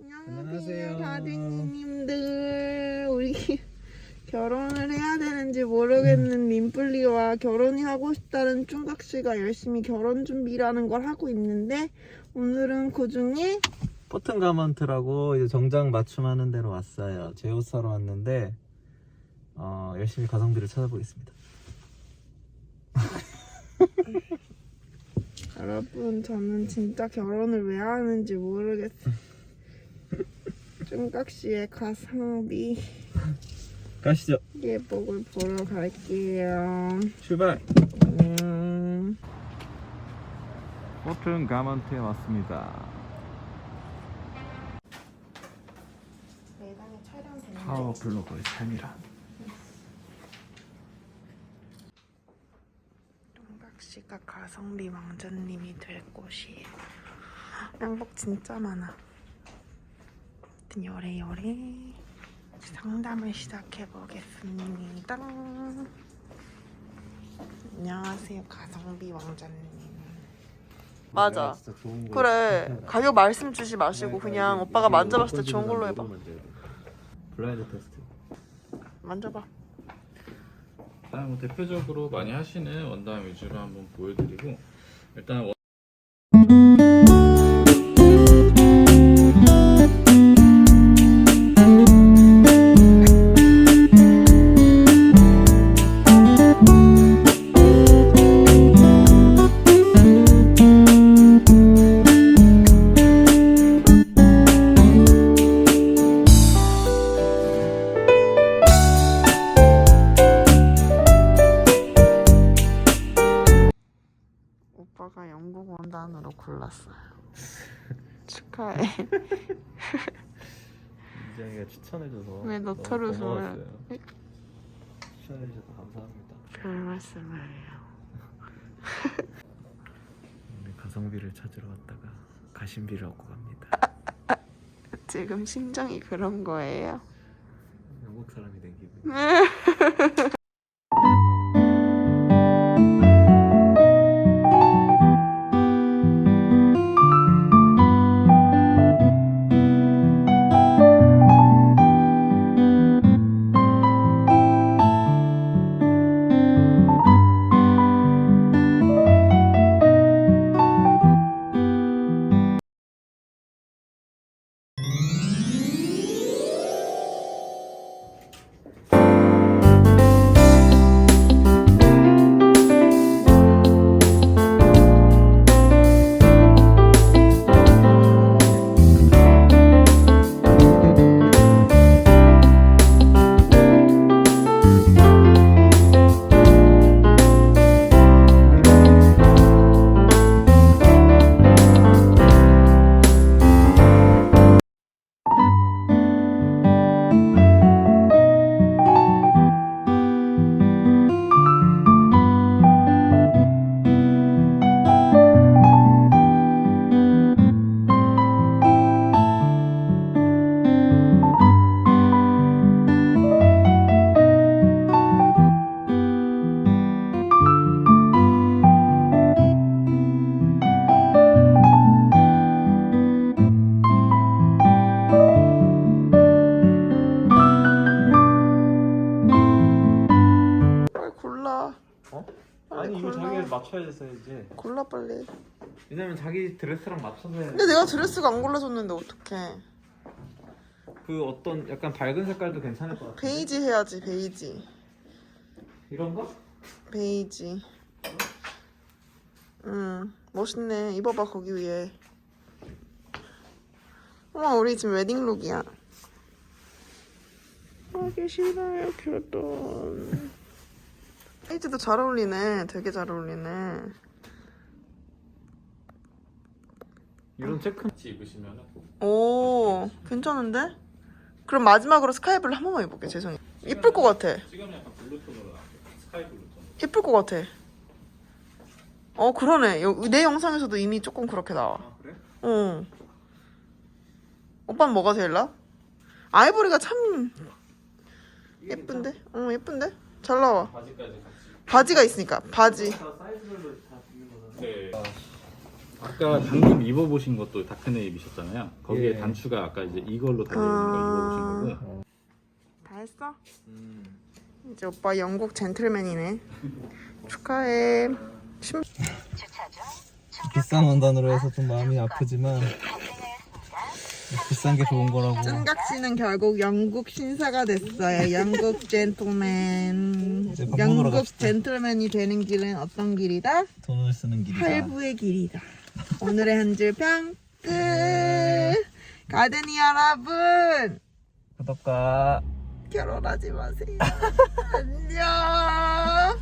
안녕하세요. 안녕하세요, 다둥이님들. 우리 결혼을 해야 되는지 모르겠는 민플리와 결혼이 하고 싶다는 쭝각 씨가 열심히 결혼 준비라는 걸 하고 있는데 오늘은 그 중에 포튼 가먼트라고 이제 정장 맞춤하는 데로 왔어요. 제 옷 사러 왔는데 어, 열심히 가성비를 찾아보겠습니다. 여러분 저는 진짜 결혼을 왜 하는지 모르겠어요. 쭝각 씨의 가성비 가시죠. 예복을 보러 갈게요. 출발. 음. 포튼 가먼트에 왔습니다. 매장에 파워 블로거의 삶이란. 씨가 가성비 왕자님이 될 곳이에요. 양복 진짜 많아. 아무튼 요래 요래 상담을 시작해 보겠습니다. 안녕하세요, 가성비 왕자님. 맞아. 그래 가격 말씀 주지 마시고 네, 그냥 네, 오빠가 만져봤을 때 좋은 걸로 해봐. 블라인드 테스트. 만져봐. 일단 뭐 대표적으로 많이 하시는 원단 위주로 한번 보여드리고 일단 원- 영국 원단으로 골랐어요. 축하해. 이장이가 추천해줘서 왜 너무 너털을 고마웠어요. 줘요? 추천해주셔서 감사합니다. 별 말씀을요. 우리 가성비를 찾으러 왔다가 가심비를 얻고 갑니다. 지금 심정이 그런 거예요? 영국 사람이 된 기분. 빨 어? 아니 이거 골라. 자기가 맞춰야 돼서 이제 골라 빨리. 왜냐면 자기 드레스랑 맞춰서 해야 근데 내가 드레스가 안 골라줬는데 어떡해. 그 어떤 약간 밝은 색깔도 괜찮을 것 같아 베이지 해야지 베이지. 이런 거? 베이지. 응 멋있네. 입어봐 거기 위에. 어머 우리 지금 웨딩룩이야. 하기 싫어요 결혼. 베이지도 잘 어울리네. 되게 잘 어울리네. 이런 체크 같이 입으시면 오 괜찮은데? 그럼 마지막으로 스카이블루 한 번만 입을게 죄송해요 이쁠 것 같아 지금 약간 블루톤으로 나왔어요 스카이 블루톤 이쁠 것 같아 어 그러네 여- 내 영상에서도 이미 조금 그렇게 나와 아 그래? 어 오빠는 뭐가 제일 나? 아이보리가 참 예쁜데? 어 예쁜데? 잘 나와 바지까지 같이 바지가 있으니까 바지 다 사이즈별로 다 있는 거잖아 네 아까 방금 입어보신 것도 다크네이비셨잖아요. 거기에 예. 단추가 아까 이제 이걸로 달려 있는 거 아. 입어보신 거고. 다 했어? 이제 오빠 영국 젠틀맨이네. 축하해. 심... 비싼 원단으로 해서 좀 마음이 아프지만 비싼 게 좋은 거라고. 찐각 씨는 결국 영국 신사가 됐어요. 영국 젠틀맨. 이제 밥 먹으러 영국 갑시다. 젠틀맨이 되는 길은 어떤 길이다? 돈을 쓰는 길이다. 할부의 길이다. 오늘의 한 줄 평 끝. 가든이 여러분 구독과 결혼하지 마세요. 안녕.